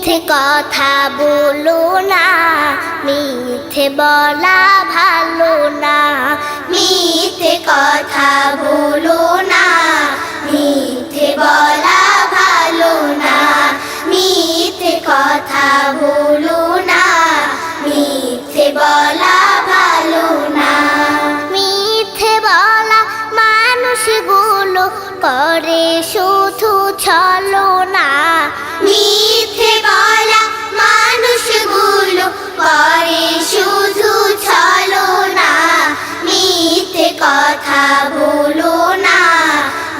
মিথ্যে কথা বলো না, মিথ্যে বলা ভালো না। মিথ্যে কথা বলো না, মিথ্যে বলা ভালো না। মিথ্যে কথা বলো করে শুধু ছলো না। মিথ্যে বলা মানুষগুলো করে শুধু ছলো না। মিথ্যে কথা বলো না।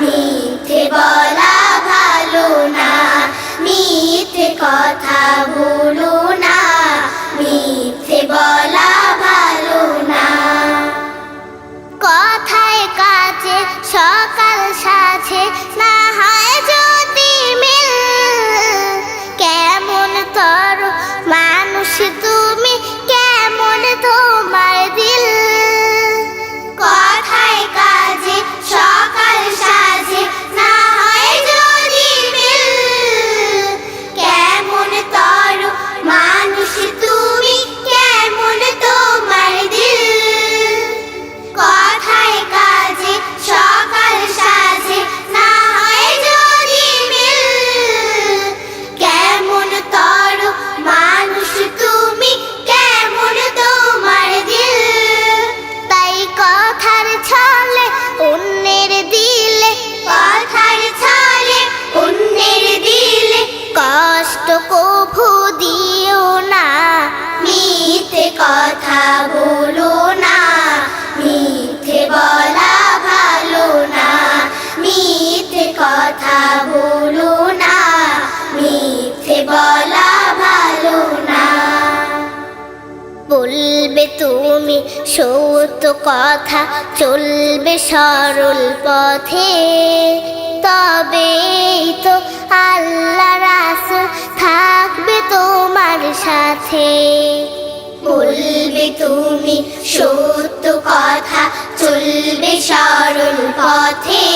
মিথ্যে বলা ভালো না। মিথ্যে কথা বলো না। মিথ্যে বলা ভালো না। কথায় কাজে সকাল সাজে না হয় যদি মিল। কেমন তর মানুষ তুমি? কেমন তোমার দিল? কভু দিও না, মিথ্যে কথা বলো না, মিথ্যে বলা ভালো না, মিথ্যে কথা বলো না, মিথ্যে বলা ভালো না। বলবে তুমি সত্য কথা, চলবে সরল পথে তবেই তোমার সাথে। বলবে তুমি সত্য কথা চলবে সরল পথে।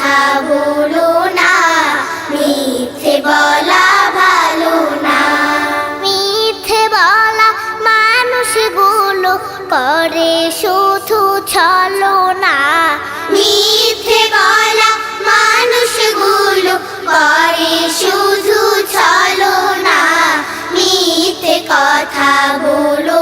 কথা বলো না মিথ্যে বলা ভালো না। মিথ্যে বলা মানুষগুলো করে শুধু ছলো না। মিথ্যে বলা মানুষগুলো করে শুধু ছলো না। মিথ্যে কথা বলো